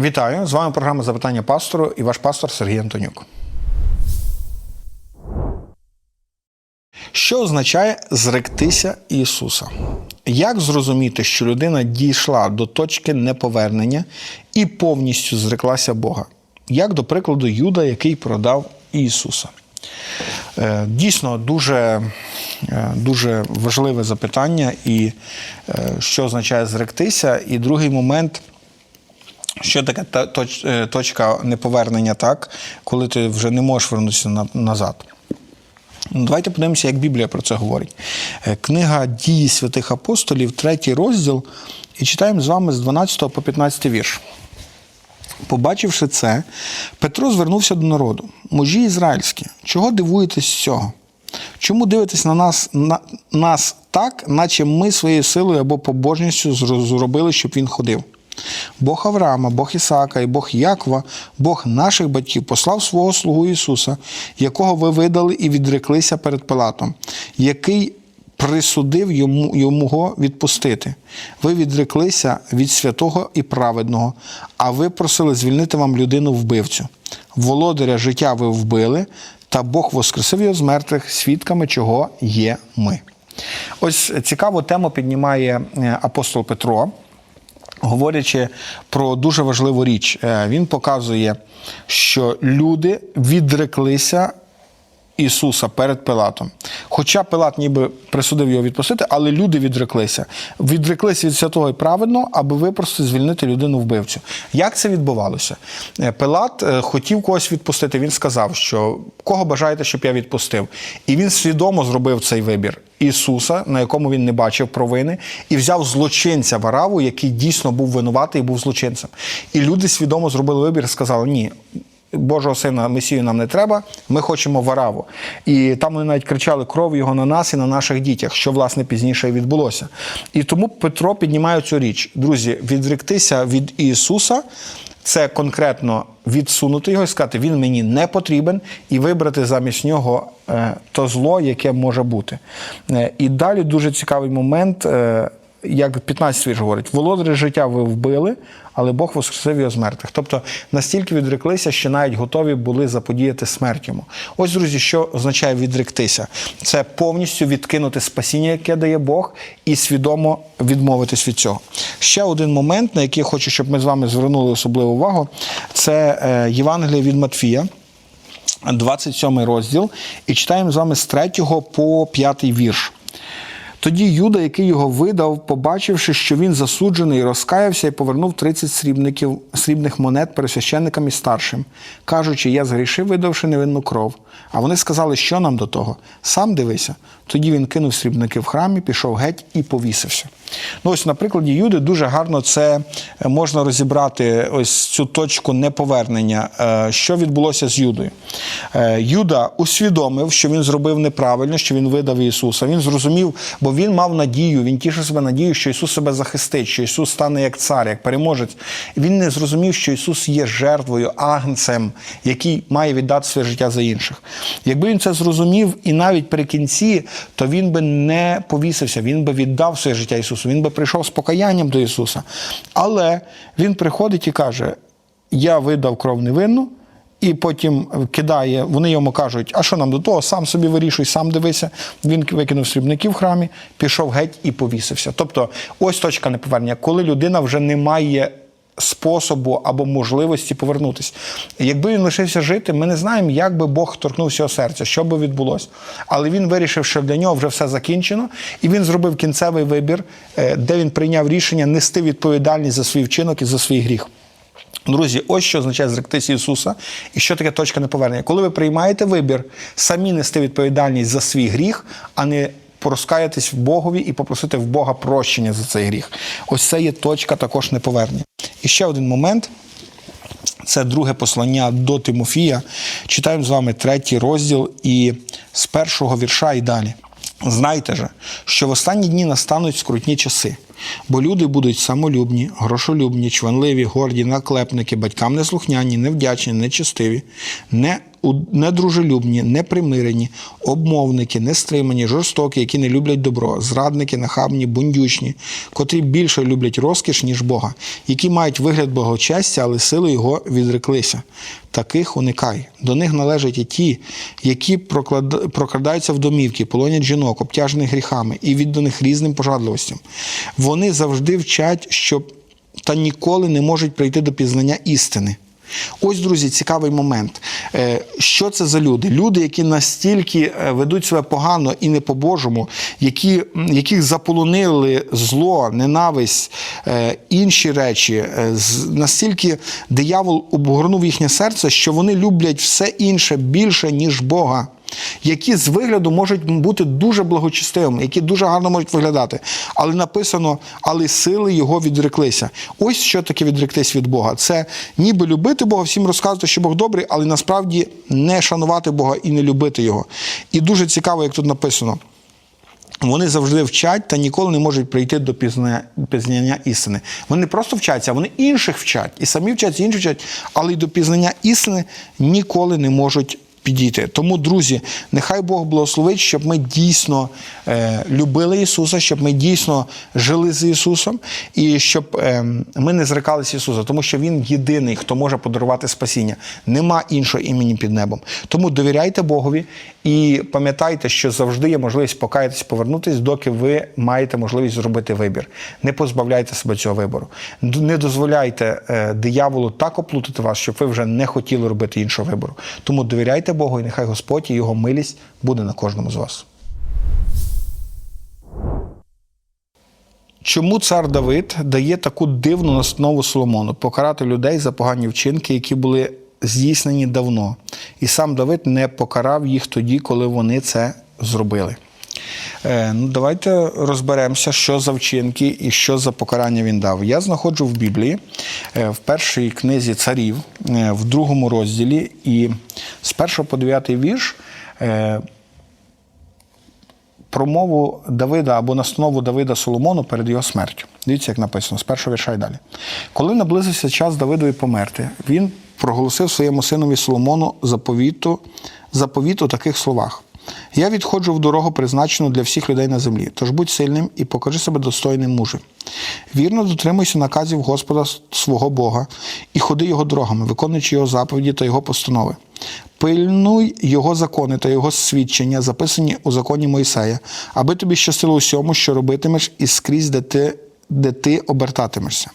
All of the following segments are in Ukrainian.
Вітаю! З вами програма Запитання пастору і ваш пастор Сергій Антонюк. Що означає зректися Ісуса? Як зрозуміти, що людина дійшла до точки неповернення і повністю зреклася Бога? Як до прикладу, Юда, який продав Ісуса? Е, Дійсно, дуже, е, дуже важливе запитання, і е, що означає зректися. І другий момент. Що таке е, точка неповернення, так, коли ти вже не можеш вернутися на- назад? Ну, Давайте подивимося, як Біблія про це говорить. Е, Книга Дії святих апостолів, третій розділ, і читаємо з вами з 12 по 15 вірш. Побачивши це, Петро звернувся до народу. Мужі ізраїльські, чого дивуєтесь з цього? Чому дивитесь на нас, на нас так, наче ми своєю силою або побожністю зробили, щоб він ходив? Бог Авраама, Бог Ісаака і Бог Якова, Бог наших батьків послав свого слугу Ісуса, якого ви видали і відреклися перед Пилатом, який присудив йому, йому відпустити. Ви відреклися від святого і праведного, а ви просили звільнити вам людину вбивцю. Володаря життя ви вбили, та Бог воскресив його з мертвих, свідками чого є ми. Ось цікаву тему піднімає е, апостол Петро говорячи про дуже важливу річ, Е, він показує, що люди відреклися Ісуса перед Пилатом. Хоча Пилат ніби присудив його відпустити, але люди відреклися. Відреклися від святого і праведного, аби випрости звільнити людину вбивцю. Як це відбувалося? Е, Пилат е, хотів когось відпустити. Він сказав, що кого бажаєте, щоб я відпустив. І він свідомо зробив цей вибір. Ісуса, на якому він не бачив провини, і взяв злочинця Вараву, який дійсно був винуватий і був злочинцем. І люди свідомо зробили вибір і сказали: ні. Божого сина Месію нам не треба, ми хочемо вараву. І там вони навіть кричали кров його на нас і на наших дітях, що власне пізніше відбулося. І тому Петро піднімає цю річ. Друзі, відректися від Ісуса. Це конкретно відсунути його і сказати, він мені не потрібен, і вибрати замість нього е, то зло, яке може бути. Е, і далі дуже цікавий момент, е, як 15 вірш говорить: володаря життя ви вбили, але Бог воскресив його з мертвих. Тобто настільки відреклися, що навіть готові були заподіяти смерть йому. Ось, друзі, що означає відректися? Це повністю відкинути спасіння, яке дає Бог, і свідомо відмовитись від цього. Ще один момент, на який я хочу, щоб ми з вами звернули особливу увагу, це е, Євангеліє від Матфія. 27 розділ, і читаємо з вами з 3 по 5 вірш. Тоді Юда, який його видав, побачивши, що він засуджений, розкаявся і повернув 30 срібників, срібних монет пересвященникам і старшим, кажучи, я згрішив, видавши невинну кров. А вони сказали, що нам до того? Сам дивися. Тоді він кинув срібники в храмі, пішов геть і повісився. Ну, ось на прикладі Юди дуже гарно це е, можна розібрати ось цю точку неповернення, е, що відбулося з Юдою. Е, Юда усвідомив, що він зробив неправильно, що він видав Ісуса. Він зрозумів, бо він мав надію, він тішив себе надію, що Ісус себе захистить, що Ісус стане як цар, як переможець. Він не зрозумів, що Ісус є жертвою, агнцем, який має віддати своє життя за інших. Якби він це зрозумів і навіть при кінці, то він би не повісився, він би віддав своє життя Ісусу, він би прийшов з покаянням до Ісуса. Але він приходить і каже: Я видав кров невинну. І потім кидає, вони йому кажуть, а що нам до того, сам собі вирішуй, сам дивися. Він викинув срібники в храмі, пішов геть і повісився. Тобто, ось точка неповернення, коли людина вже не має способу або можливості повернутися. Якби він лишився жити, ми не знаємо, як би Бог торкнувся його серця, що би відбулося. Але він вирішив, що для нього вже все закінчено, і він зробив кінцевий вибір, е, де він прийняв рішення нести відповідальність за свій вчинок і за свій гріх. Друзі, ось що означає зректися Ісуса, і що таке точка неповернення. Коли ви приймаєте вибір, самі нести відповідальність за свій гріх, а не порозкаятись в Богові і попросити в Бога прощення за цей гріх. Ось це є точка також неповернення. І ще один момент. Це друге послання до Тимофія. Читаємо з вами третій розділ і з першого вірша і далі. Знайте же, що в останні дні настануть скрутні часи, бо люди будуть самолюбні, грошолюбні, чванливі, горді, наклепники, батькам неслухняні, невдячні, нечестиві, не недружелюбні, непримирені, обмовники, нестримані, жорстокі, які не люблять добро, зрадники, нахабні, бундючні, котрі більше люблять розкіш, ніж Бога, які мають вигляд благочестя, але сили його відреклися. Таких уникай. До них належать і ті, які прокрадаються в домівки, полонять жінок, обтяжених гріхами і відданих різним пожадливостям. Вони завжди вчать, що та ніколи не можуть прийти до пізнання істини. Ось, друзі, цікавий момент. Е, Що це за люди? Люди, які настільки е, ведуть себе погано і не по-божому, які, яких заполонили зло, ненависть, е, інші речі, настільки диявол обгорнув їхнє серце, що вони люблять все інше більше, ніж Бога. Які з вигляду можуть бути дуже благочестивими, які дуже гарно можуть виглядати. Але написано, але сили його відреклися. Ось що таке відректись від Бога. Це ніби любити Бога, всім розказувати, що Бог добрий, але насправді не шанувати Бога і не любити Його. І дуже цікаво, як тут написано. Вони завжди вчать та ніколи не можуть прийти до пізнання, істини. Вони не просто вчаться, вони інших вчать. І самі вчаться, і інші вчать, але й до пізнання істини ніколи не можуть підійти. Тому, друзі, нехай Бог благословить, щоб ми дійсно е, любили Ісуса, щоб ми дійсно жили з Ісусом, і щоб е, ми не зрекалися Ісуса, тому що Він єдиний, хто може подарувати спасіння. Нема іншого імені під небом. Тому довіряйте Богові і пам'ятайте, що завжди є можливість покаятись, повернутись, доки ви маєте можливість зробити вибір. Не позбавляйте себе цього вибору. Не дозволяйте е, дияволу так оплутати вас, щоб ви вже не хотіли робити іншого вибору. Тому довіряйте Богу, і нехай Господь і його милість буде на кожному з вас. Чому цар Давид дає таку дивну настанову Соломону покарати людей за погані вчинки, які були здійснені давно, і сам Давид не покарав їх тоді, коли вони це зробили? Е, ну, давайте розберемося, що за вчинки і що за покарання він дав. Я знаходжу в Біблії е, в першій книзі царів, е, в другому розділі, і з 1 по 9 вірш. промову Давида або настанову Давида Соломону перед його смертю. Дивіться, як написано, з першого вірша й далі. Коли наблизився час Давидові померти, він проголосив своєму синові Соломону заповіту, заповіт таких словах. Я відходжу в дорогу, призначену для всіх людей на землі. Тож будь сильним і покажи себе достойним мужем. Вірно дотримуйся наказів Господа свого Бога і ходи його дорогами, виконуючи його заповіді та його постанови. Пильнуй його закони та його свідчення, записані у законі Мойсея, аби тобі щастило усьому, що робитимеш, і скрізь, де ти, де ти обертатимешся.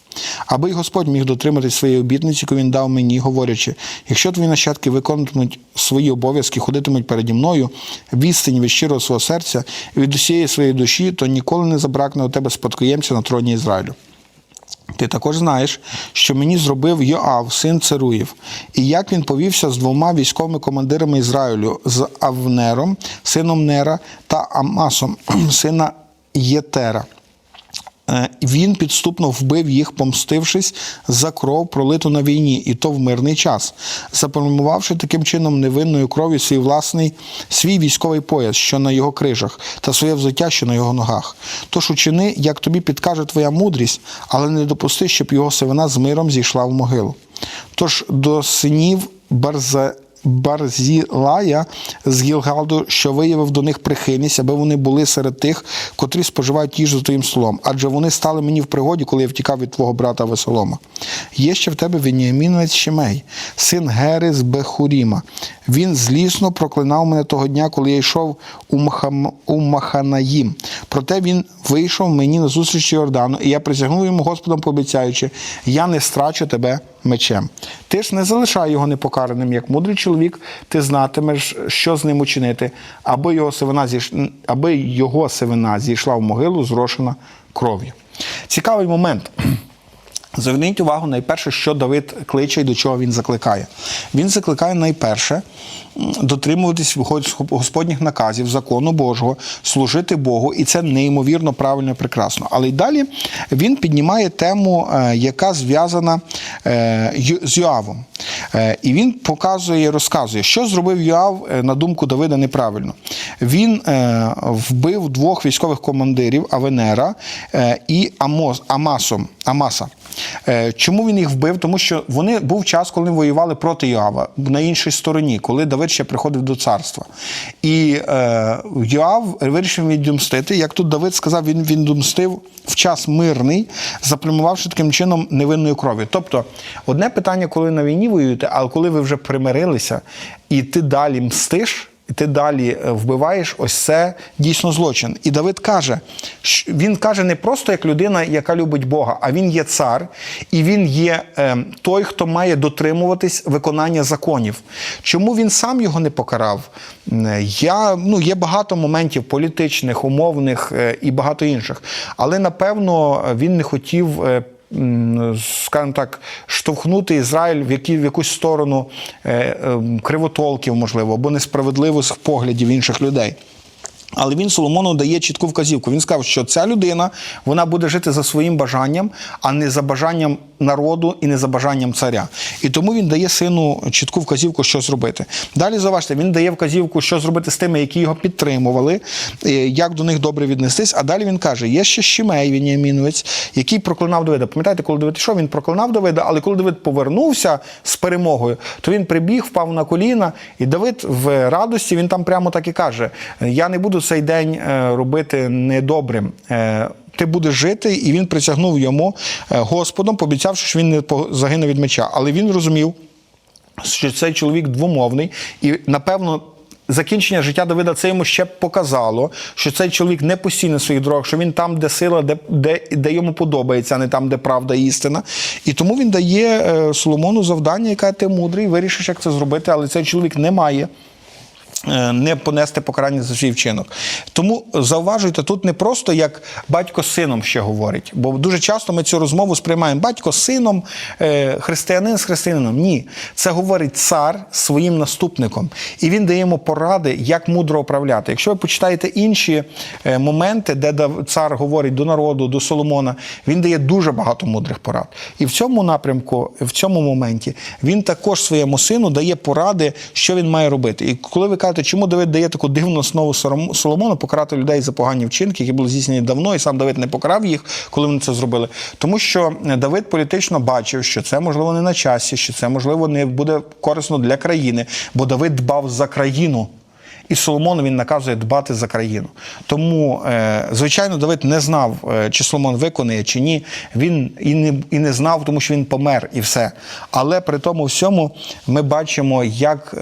Аби й Господь міг дотримати своєї обітниці, яку він дав мені, говорячи: якщо твої нащадки виконуватимуть свої обов'язки, ходитимуть переді мною, відстані від щирого свого серця від усієї своєї душі, то ніколи не забракне у тебе спадкоємця на троні Ізраїлю. Ти також знаєш, що мені зробив Йоав, син Церуїв, і як він повівся з двома військовими командирами Ізраїлю, з Авнером, сином Нера, та Амасом, сина Єтера. Е, Він підступно вбив їх, помстившись за кров, пролиту на війні, і то в мирний час, запромувавши таким чином невинною кров'ю свій власний свій військовий пояс, що на його крижах, та своє взуття, що на його ногах. Тож учини, як тобі підкаже твоя мудрість, але не допусти, щоб його сивина з миром зійшла в могилу. Тож до синів Барза. Барзілая з Гілгалду, що виявив до них прихильність, аби вони були серед тих, котрі споживають їжу за твоїм столом. Адже вони стали мені в пригоді, коли я втікав від твого брата Весолома. Є ще в тебе Веніамінець Шимей, син Гери з Бехуріма. Він злісно проклинав мене того дня, коли я йшов у, Махам... у Маханаїм. Проте він вийшов мені на зустріч Йордану, і я присягнув йому Господом, пообіцяючи, я не страчу тебе мечем. Ти ж не залишай його непокараним, як мудрий чоловік, ти знатимеш, що з ним учинити, аби його сивина, зійш... аби його сивина зійшла в могилу, зрошена кров'ю. Цікавий момент. Зверніть увагу найперше, що Давид кличе і до чого він закликає. Він закликає найперше дотримуватись Господніх наказів, закону Божого, служити Богу, і це неймовірно правильно і прекрасно. Але й далі він піднімає тему, е, яка зв'язана е, з Йоавом. Е, І він показує, розказує, що зробив Йоав, на думку Давида, неправильно. він вбив двох військових командирів Авенера і Амос, Амасом, Амаса. Чому він їх вбив? Тому що вони був час, коли воювали проти Йоава на іншій стороні, коли Давид ще приходив до царства. І е, Йоав вирішив відомстити. Як тут Давид сказав, він відомстив в час мирний, запрямувавши таким чином невинною кров'ю. Тобто, одне питання, коли на війні воюєте, але коли ви вже примирилися, і ти далі мстиш. І ти далі е, вбиваєш, ось це дійсно злочин. І Давид каже, що- він каже не просто як людина, яка любить Бога, а він є цар, і він є е, той, хто має дотримуватись виконання законів. Чому він сам його не покарав? Е, Я, ну, є багато моментів політичних, умовних е, і багато інших. Але напевно він не хотів. Скажімо так, штовхнути Ізраїль в, які, в якусь сторону е, е, кривотолків, можливо, або несправедливих поглядів інших людей. Але він Соломону дає чітку вказівку. Він сказав, що ця людина вона буде жити за своїм бажанням, а не за бажанням народу і не за бажанням царя. І тому він дає сину чітку вказівку, що зробити. Далі заважте, він дає вказівку, що зробити з тими, які його підтримували, е, як до них добре віднестись. А далі він каже: є ще Шімей, Веніаміновець, який проклинав Давида. Пам'ятаєте, коли Давид йшов, він проклинав Давида, але коли Давид повернувся з перемогою, то він прибіг, впав на коліна, і Давид в радості він там прямо так і каже: Я не буду цей день е, робити недобрим. Ти будеш жити, і він присягнув йому е, Господом, пообіцявши, що він не загине від меча. Але він розумів, що цей чоловік двомовний, і напевно. Закінчення життя Давида це йому ще показало, що цей чоловік не постійно в своїх дорогах, що він там, де сила, де, де, де йому подобається, а не там, де правда і істина. І тому він дає е, Соломону завдання, яке ти мудрий, вирішиш, як це зробити, але цей чоловік не має не понести покарання за свій вчинок. Тому зауважуйте, тут не просто як батько з сином ще говорить, бо дуже часто ми цю розмову сприймаємо батько з сином, е, християнин з християнином. Ні, це говорить цар своїм наступником, і він дає йому поради, як мудро управляти. Якщо ви почитаєте інші е, моменти, де цар говорить до народу, до Соломона, він дає дуже багато мудрих порад. І в цьому напрямку, в цьому моменті, він також своєму сину дає поради, що він має робити. І коли ви кажете, чому Давид дає таку дивну основу Соломону покарати людей за погані вчинки, які були здійснені давно, і сам Давид не покарав їх, коли вони це зробили. Тому що Давид політично бачив, що це можливо не на часі, що це можливо не буде корисно для країни, бо Давид дбав за країну. І Соломону він наказує дбати за країну. Тому, е, звичайно, Давид не знав, е, чи Соломон виконує, чи ні. Він і не, і не знав, тому що він помер і все. Але при тому всьому ми бачимо, як.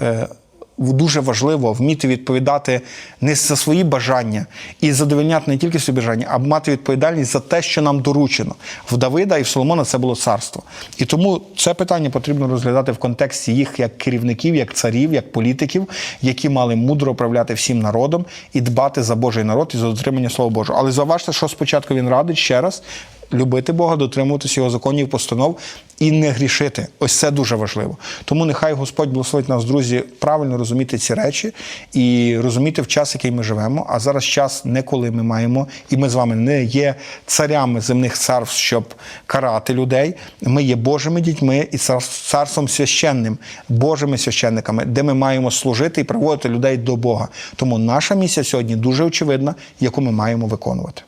Дуже важливо вміти відповідати не за свої бажання і задовольняти не тільки свої бажання, а мати відповідальність за те, що нам доручено. В Давида і в Соломона це було царство. І тому це питання потрібно розглядати в контексті їх як керівників, як царів, як політиків, які мали мудро управляти всім народом і дбати за Божий народ і за дотримання Слова Божого. Але зауважте, що спочатку він радить ще раз. Любити Бога, дотримуватися його законів, постанов і не грішити. Ось це дуже важливо. Тому нехай Господь благословить нас, друзі, правильно розуміти ці речі і розуміти в час, який ми живемо. А зараз час не коли ми маємо, і ми з вами не є царями земних царств, щоб карати людей. Ми є Божими дітьми і царством священним, Божими священниками, де ми маємо служити і приводити людей до Бога. Тому наша місія сьогодні дуже очевидна, яку ми маємо виконувати.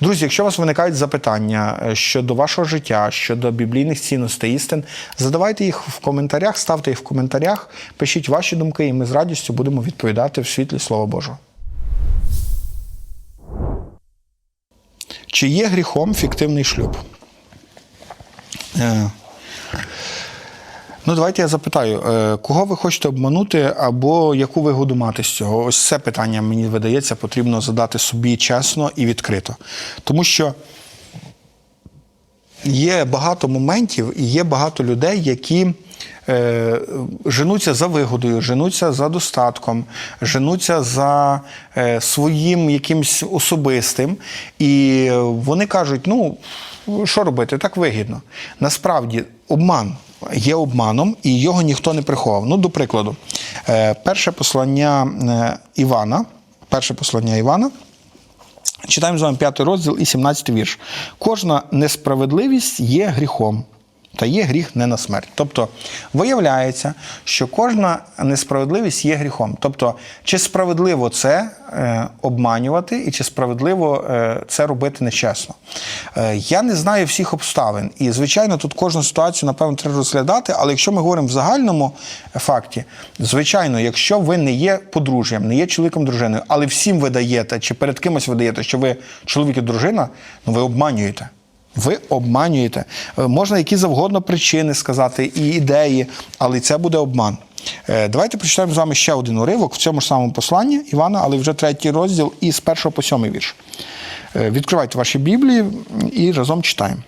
Друзі, якщо у вас виникають запитання е, щодо вашого життя, щодо біблійних цінностей істин, задавайте їх в коментарях, ставте їх в коментарях, пишіть ваші думки, і ми з радістю будемо відповідати в світлі Слова Божого. Чи є гріхом фіктивний шлюб? Е, Ну, давайте я запитаю, е, кого ви хочете обманути або яку вигоду мати з цього? Ось це питання, мені видається, потрібно задати собі чесно і відкрито. Тому що є багато моментів і є багато людей, які е, женуться за вигодою, женуться за достатком, женуться за е, своїм якимсь особистим. І вони кажуть: ну, що робити, так вигідно. Насправді, обман є обманом, і його ніхто не приховав. Ну, до прикладу, е, перше послання е, Івана, перше послання Івана. Читаємо з вами п'ятий розділ і 17 вірш. Кожна несправедливість є гріхом. Та є гріх не на смерть. Тобто виявляється, що кожна несправедливість є гріхом. Тобто, чи справедливо це е, обманювати, і чи справедливо е, це робити нечесно. Е, я не знаю всіх обставин. І, звичайно, тут кожну ситуацію, напевно, треба розглядати, але якщо ми говоримо в загальному факті, звичайно, якщо ви не є подружжям, не є чоловіком дружиною, але всім ви даєте, чи перед кимось ви даєте, що ви чоловік і дружина, ну ви обманюєте. Ви обманюєте. Е, Можна які завгодно причини сказати і ідеї, але це буде обман. Е, Давайте прочитаємо з вами ще один уривок в цьому ж самому посланні Івана, але вже третій розділ і з першого по сьомий вірш. Е, Відкривайте ваші Біблії і разом читаємо.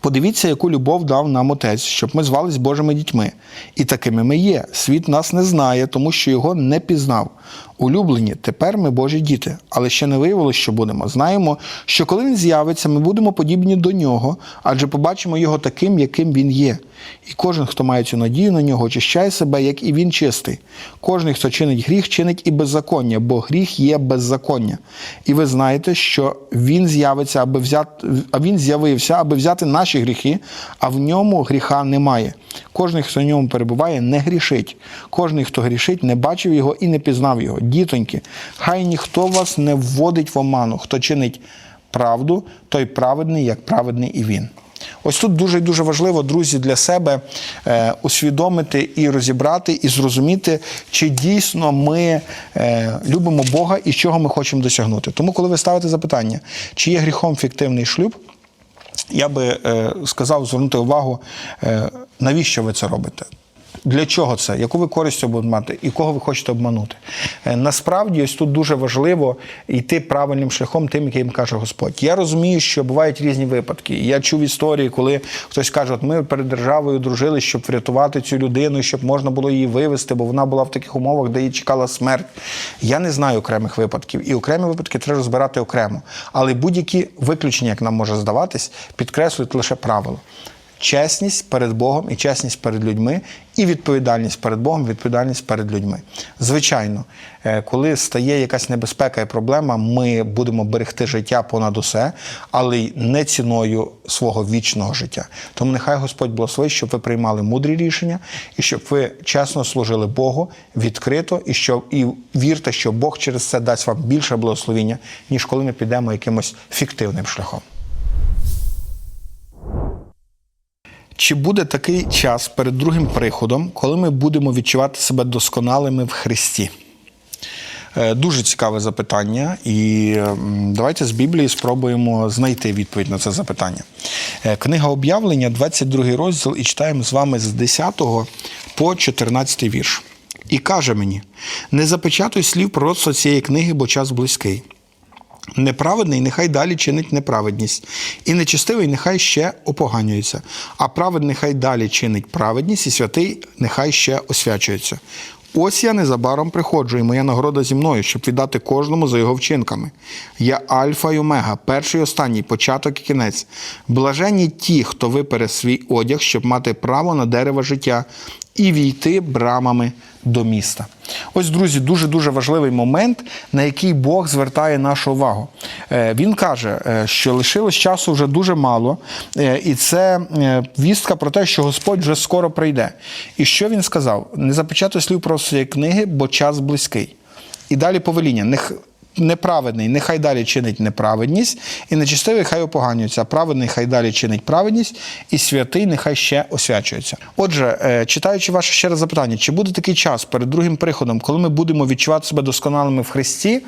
Подивіться, яку любов дав нам Отець, щоб ми звались Божими дітьми. І такими ми є. Світ нас не знає, тому що його не пізнав. Улюблені, тепер ми Божі діти, але ще не виявилося, що будемо. Знаємо, що коли він з'явиться, ми будемо подібні до нього, адже побачимо його таким, яким він є. І кожен, хто має цю надію на нього, очищає себе, як і він чистий. Кожен, хто чинить гріх, чинить і беззаконня, бо гріх є беззаконня. І ви знаєте, що він з'явиться, аби взяти, а він з'явився, аби взяти наші гріхи, а в ньому гріха немає. Кожен, хто в ньому перебуває, не грішить. Кожен, хто грішить, не бачив його і не пізнав його. Дітоньки, хай ніхто вас не вводить в оману. Хто чинить правду, той праведний, як праведний і він. Ось тут дуже дуже важливо, друзі, для себе е, усвідомити і розібрати, і зрозуміти, чи дійсно ми е, любимо Бога і чого ми хочемо досягнути. Тому, коли ви ставите запитання, чи є гріхом фіктивний шлюб, я би е, сказав звернути увагу, е, навіщо ви це робите. Для чого це? Яку ви користь будете мати і кого ви хочете обманути? Е, Насправді, ось тут дуже важливо йти правильним шляхом, тим, яким каже Господь. Я розумію, що бувають різні випадки. Я чув історії, коли хтось каже, от ми перед державою дружили, щоб врятувати цю людину, щоб можна було її вивезти, бо вона була в таких умовах, де її чекала смерть. Я не знаю окремих випадків, і окремі випадки треба розбирати окремо. Але будь-які виключення, як нам може здаватись, підкреслюють лише правило. Чесність перед Богом і чесність перед людьми, і відповідальність перед Богом, відповідальність перед людьми. Звичайно, е, коли стає якась небезпека і проблема, ми будемо берегти життя понад усе, але й не ціною свого вічного життя. Тому нехай Господь благословить, щоб ви приймали мудрі рішення і щоб ви чесно служили Богу відкрито, і що і вірте, що Бог через це дасть вам більше благословіння, ніж коли ми підемо якимось фіктивним шляхом. Чи буде такий час перед другим приходом, коли ми будемо відчувати себе досконалими в Христі? Е, Дуже цікаве запитання, і давайте з Біблії спробуємо знайти відповідь на це запитання. Е, Книга об'явлення, 22 розділ, і читаємо з вами з 10 по 14 вірш. І каже мені: не запечатуй слів пророцтва цієї книги, бо час близький. Неправедний нехай далі чинить неправедність, і нечестивий нехай ще опоганюється, а праведний нехай далі чинить праведність, і святий нехай ще освячується. Ось я незабаром приходжу, і моя нагорода зі мною, щоб віддати кожному за його вчинками. Я Альфа й Омега, перший і останній, початок і кінець. Блаженні ті, хто випере свій одяг, щоб мати право на дерево життя і війти брамами до міста. Ось, друзі, дуже дуже важливий момент, на який Бог звертає нашу увагу. Е, Він каже, е, що лишилось часу вже дуже мало, е, і це вістка про те, що Господь вже скоро прийде. І що він сказав? Не запечатуй слів про своєї книги, бо час близький. І далі повеління. Неправедний, нехай далі чинить неправедність, і нечистивий хай опоганюється, а праведний хай далі чинить праведність, і святий нехай ще освячується. Отже, е, читаючи ваше ще раз запитання, чи буде такий час перед другим приходом, коли ми будемо відчувати себе досконалими в Христі?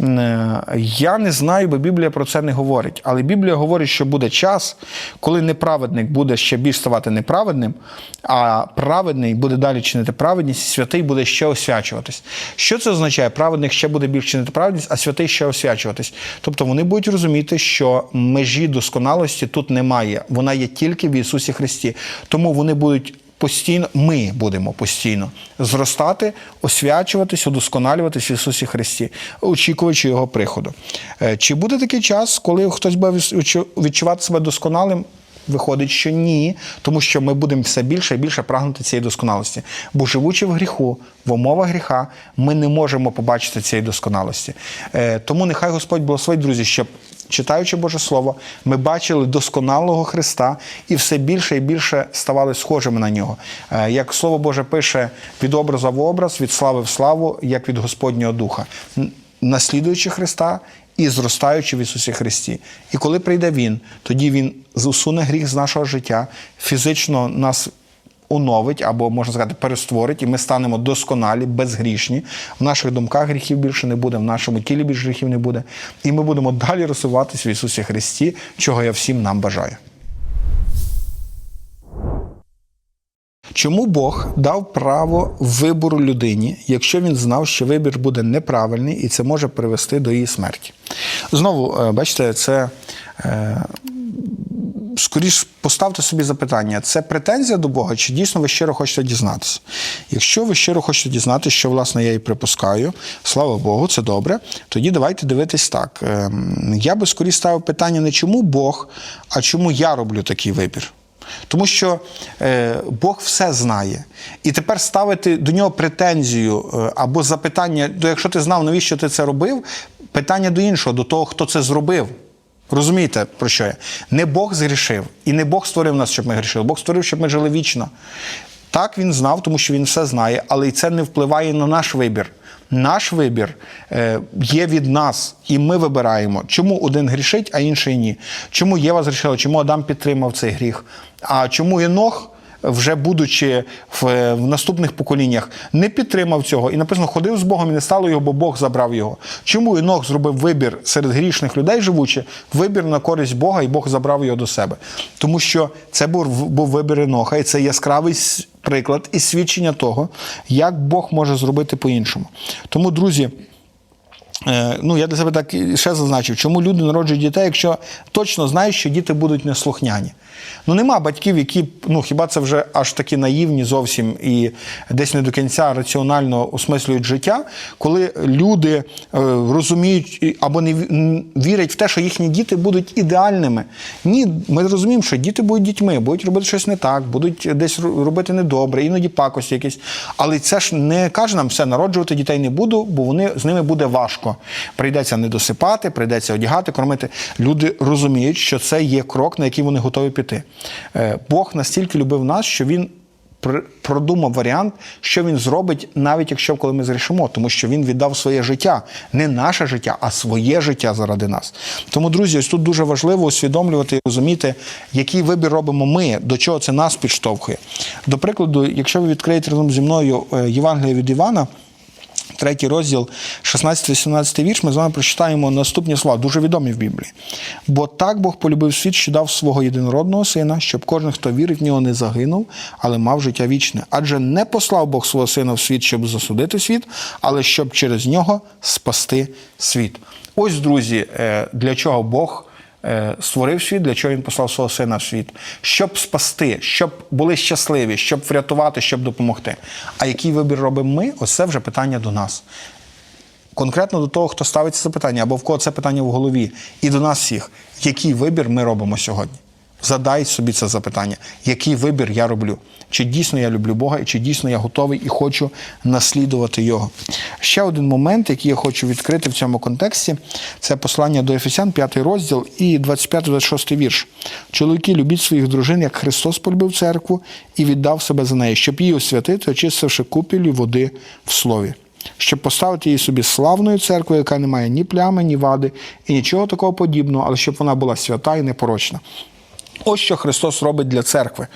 Е, Я не знаю, бо Біблія про це не говорить. Але Біблія говорить, що буде час, коли неправедник буде ще більш ставати неправедним, а праведний буде далі чинити праведність, і святий буде ще освячуватись. Що це означає? Праведник ще буде більш чинити праведність, а святий ще освячуватись. Тобто вони будуть розуміти, що межі досконалості тут немає. Вона є тільки в Ісусі Христі. Тому вони будуть. Постійно ми будемо постійно зростати, освячуватись, удосконалюватись в Ісусі Христі, очікуючи Його приходу. Е, Чи буде такий час, коли хтось буде відчувати себе досконалим? Виходить, що ні, тому що ми будемо все більше і більше прагнути цієї досконалості. Бо живучи в гріху, в умовах гріха, ми не можемо побачити цієї досконалості. Е, тому нехай Господь благословить, друзі, щоб читаючи Боже Слово, ми бачили досконалого Христа і все більше і більше ставали схожими на нього. Е, Як Слово Боже пише від образа в образ, від слави в славу, як від Господнього Духа, наслідуючи Христа і зростаючи в Ісусі Христі. І коли прийде Він, тоді Він усуне гріх з нашого життя, фізично нас оновить або можна сказати перестворить, і ми станемо досконалі, безгрішні. В наших думках гріхів більше не буде, в нашому тілі більше гріхів не буде. І ми будемо далі розвиватися в Ісусі Христі, чого я всім нам бажаю. Чому Бог дав право вибору людині, якщо він знав, що вибір буде неправильний і це може привести до її смерті? Знову, е, бачите, це е, скоріш поставте собі запитання: це претензія до Бога, чи дійсно ви щиро хочете дізнатися? Якщо ви щиро хочете дізнатися, що власне я і припускаю, слава Богу, це добре. Тоді давайте дивитись так. Ем, Я би скоріше ставив питання не чому Бог, а чому я роблю такий вибір. Тому що е, Бог все знає. І тепер ставити до нього претензію е, або запитання, то якщо ти знав, навіщо ти це робив, питання до іншого, до того, хто це зробив. Розумієте, про що я? Не Бог згрішив, і не Бог створив нас, щоб ми грішили. Бог створив, щоб ми жили вічно. Так він знав, тому що він все знає, але і це не впливає на наш вибір. Наш вибір е, є від нас, і ми вибираємо, чому один грішить, а інший ні. Чому Єва згрішила, чому Адам підтримав цей гріх, а чому Єнох, вже будучи в, в наступних поколіннях, не підтримав цього і написано, ходив з Богом і не стало його, бо Бог забрав його. Чому Єнох зробив вибір серед грішних людей, живучи, вибір на користь Бога, і Бог забрав його до себе? Тому що це був, був вибір Еноха, і це яскравий приклад і свідчення того, як Бог може зробити по-іншому. Тому, друзі. Е, Ну, я для себе так ще зазначив, чому люди народжують дітей, якщо точно знають, що діти будуть неслухняні. Ну, нема батьків, які, ну хіба це вже аж такі наївні зовсім і десь не до кінця раціонально осмислюють життя, коли люди е, розуміють або не вірять в те, що їхні діти будуть ідеальними. Ні, ми розуміємо, що діти будуть дітьми, будуть робити щось не так, будуть десь робити недобре, іноді пакості якісь. Але це ж не каже нам все, народжувати дітей не буду, бо вони з ними буде важко. Прийдеться не досипати, прийдеться одягати, кормити. Люди розуміють, що це є крок, на який вони готові піти. Е, Бог настільки любив нас, що він. пр- Продумав варіант, що він зробить, навіть якщо коли ми зрішимо, тому що він віддав своє життя, не наше життя, а своє життя заради нас. Тому, друзі, ось тут дуже важливо усвідомлювати і розуміти, який вибір робимо ми, до чого це нас підштовхує. До прикладу, якщо ви відкриєте разом зі мною е, Євангеліє від Івана. Третій розділ, 16-17 вірш, ми з вами прочитаємо наступні слова, дуже відомі в Біблії. Бо так Бог полюбив світ, що дав свого єдинородного сина, щоб кожен, хто вірить в нього, не загинув, але мав життя вічне. Адже не послав Бог свого сина в світ, щоб засудити світ, але щоб через нього спасти світ. Ось, друзі, е, для чого Бог створив світ, для чого він послав свого сина в світ, щоб спасти, щоб були щасливі, щоб врятувати, щоб допомогти. А який вибір робимо ми? Ось це вже питання до нас. Конкретно до того, хто ставить це питання, або в кого це питання в голові, і до нас всіх, який вибір ми робимо сьогодні? Задай собі це запитання, який вибір я роблю? Чи дійсно я люблю Бога, і чи дійсно я готовий і хочу наслідувати Його? Ще один момент, який я хочу відкрити в цьому контексті, це послання до Ефесян, 5 розділ і 25-26 вірш. Чоловіки, любіть своїх дружин, як Христос полюбив церкву і віддав себе за неї, щоб її освятити, очистивши купілі води в слові щоб поставити її собі славною церквою, яка не має ні плями, ні вади і нічого такого подібного, але щоб вона була свята і непорочна. Ось що Христос робить для церкви.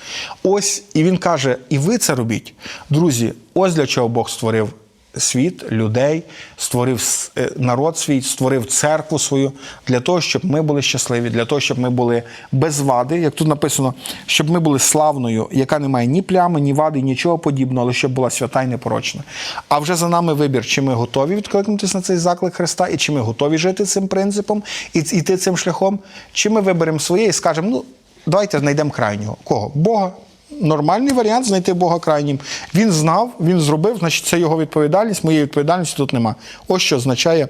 Ось і Він каже: і ви це робіть. Друзі, ось для чого Бог створив світ, людей, створив е, народ свій, створив церкву свою для того, щоб ми були щасливі, для того, щоб ми були без вади, як тут написано, щоб ми були славною, яка не має ні плями, ні вади, нічого подібного, але щоб була свята і непорочна. А вже за нами вибір, чи ми готові відкликнутися на цей заклик Христа, і чи ми готові жити цим принципом і йти цим шляхом, чи ми виберемо своє і скажемо, ну. Давайте знайдемо крайнього. Кого? Бога. Нормальний варіант знайти Бога крайнім. Він знав, він зробив, значить, це його відповідальність, моєї відповідальності тут нема. Ось що означає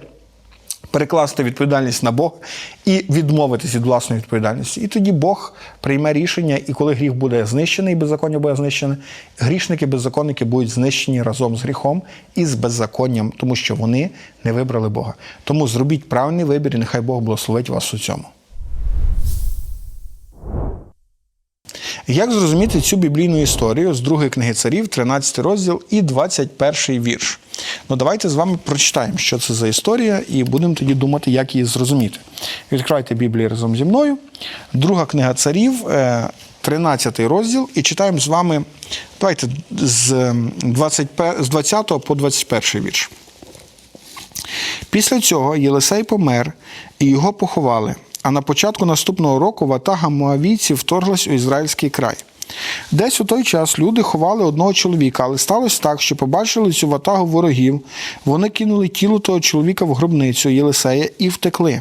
перекласти відповідальність на Бога і відмовитись від власної відповідальності. І тоді Бог прийме рішення, і коли гріх буде знищений, і беззаконня буде знищене, грішники, беззаконники будуть знищені разом з гріхом і з беззаконням, тому що вони не вибрали Бога. Тому зробіть правильний вибір, і нехай Бог благословить вас у цьому. Як зрозуміти цю біблійну історію з другої книги царів, 13 розділ і 21 вірш? Ну, давайте з вами прочитаємо, що це за історія, і будемо тоді думати, як її зрозуміти. Відкривайте Біблію разом зі мною. Друга книга царів, е, 13 розділ, і читаємо з вами. Давайте з 20 по 21 вірш. Після цього Єлисей помер, і його поховали. А на початку наступного року ватага моавійців вторглась у ізраїльський край. Десь у той час люди ховали одного чоловіка, але сталося так, що побачили цю ватагу ворогів. Вони кинули тіло того чоловіка в гробницю Єлисея і втекли.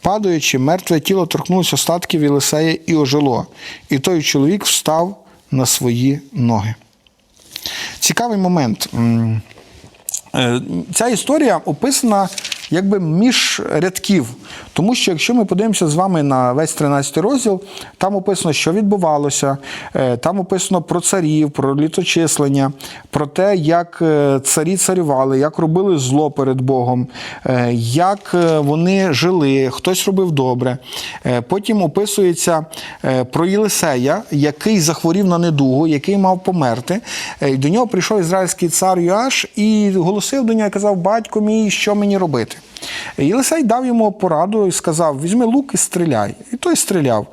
Падаючи, мертве тіло торкнулося остатків Єлисея і ожило, і той чоловік встав на свої ноги. Цікавий момент. Е, Ця історія описана якби між рядків. Тому що якщо ми подивимося з вами на весь 13 розділ, там описано, що відбувалося, е, там описано про царів, про літочислення, про те, як е, царі царювали, як робили зло перед Богом, е, як вони жили, хтось робив добре. Потім описується про Єлисея, який захворів на недугу, який мав померти. До нього прийшов ізраїльський цар Юаш і голосив до нього і казав: Батько мій, що мені робити? Єлисей дав йому пораду і сказав: візьми лук і стріляй. І той стріляв.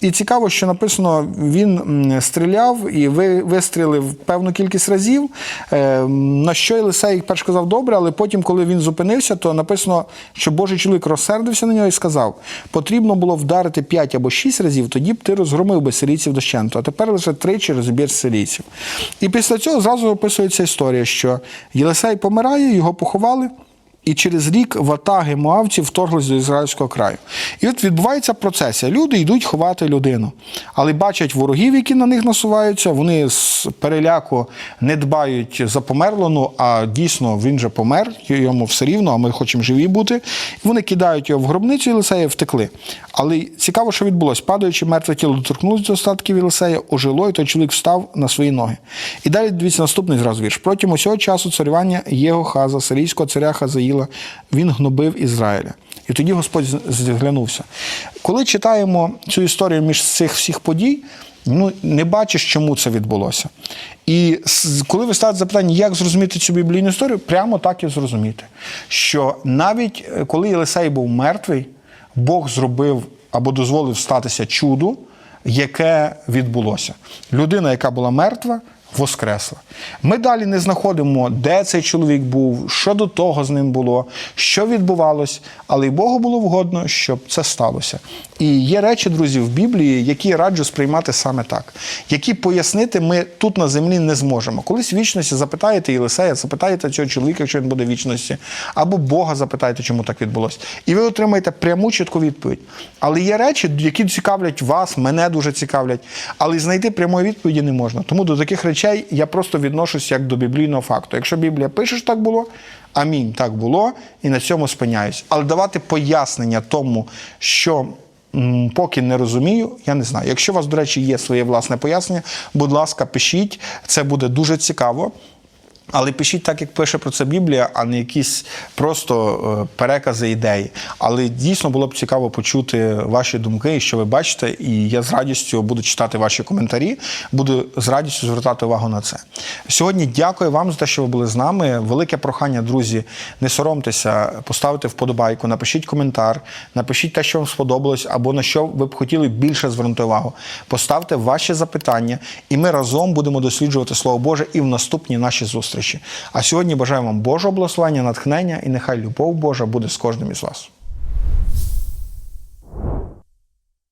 І цікаво, що написано, він стріляв і вистрілив певну кількість разів. Е, На що Єлисей перш сказав добре, але потім, коли він зупинився, то написано, що Божий чоловік розсердився на нього і сказав: потрібно було вдарити 5 або 6 разів, тоді б ти розгромив би сирійців дощенту, а тепер лише тричі розбір сирійців. І після цього зразу описується історія, що Єлисей помирає, його поховали. І через рік ватаги моавців вторглись до ізраїльського краю. І от відбувається процесія. Люди йдуть ховати людину, але бачать ворогів, які на них насуваються. Вони з переляку не дбають за померлого, а дійсно він же помер, йому все рівно, а ми хочемо живі бути. Вони кидають його в гробницю Єлисея втекли. Але цікаво, що відбулося. Падаючи мертве тіло, доторкнулося до остатків Єлисея, ожило, і той чоловік встав на свої ноги. І далі дивіться наступний зразу вірш. Протягом усього часу царювання Єгохаза, сирійського царя Хазаїла, він гнобив Ізраїля. І тоді Господь зглянувся. Коли читаємо цю історію між цих всіх подій, ну не бачиш, чому це відбулося. І коли ви ставите запитання, як зрозуміти цю біблійну історію, прямо так і зрозуміти, що навіть е, коли Єлисей був мертвий, Бог зробив або дозволив статися чуду, яке відбулося. Людина, яка була мертва, воскресла. Ми далі не знаходимо, де цей чоловік був, що до того з ним було, що відбувалось, але й Богу було вгодно, щоб це сталося. І є речі, друзі, в Біблії, які раджу сприймати саме так, які пояснити ми тут на землі не зможемо. Колись в вічності запитаєте Єлисея, запитаєте цього чоловіка, якщо він буде в вічності, або Бога запитаєте, чому так відбулося. І ви отримаєте пряму чітку відповідь. Але є речі, які цікавлять вас, мене дуже цікавлять, але знайти прямої відповіді не можна. Тому до таких речей я просто відношусь як до біблійного факту. Якщо Біблія пише, що так було, амінь, так було, і на цьому спиняюсь. Але давати пояснення тому, що. Поки не розумію, я не знаю. Якщо у вас, до речі, є своє власне пояснення, будь ласка, пишіть, це буде дуже цікаво. Але пишіть так, як пише про це Біблія, а не якісь просто е, перекази ідей. Але дійсно було б цікаво почути ваші думки, що ви бачите. І я з радістю буду читати ваші коментарі, буду з радістю звертати увагу на це. Сьогодні дякую вам за те, що ви були з нами. Велике прохання, друзі, не соромтеся, поставити вподобайку, напишіть коментар, напишіть те, що вам сподобалось, або на що ви б хотіли більше звернути увагу. Поставте ваші запитання, і ми разом будемо досліджувати Слово Боже і в наступній нашій зустрічі прізвище. А сьогодні бажаю вам Божого благословення, натхнення і нехай любов Божа буде з кожним із вас.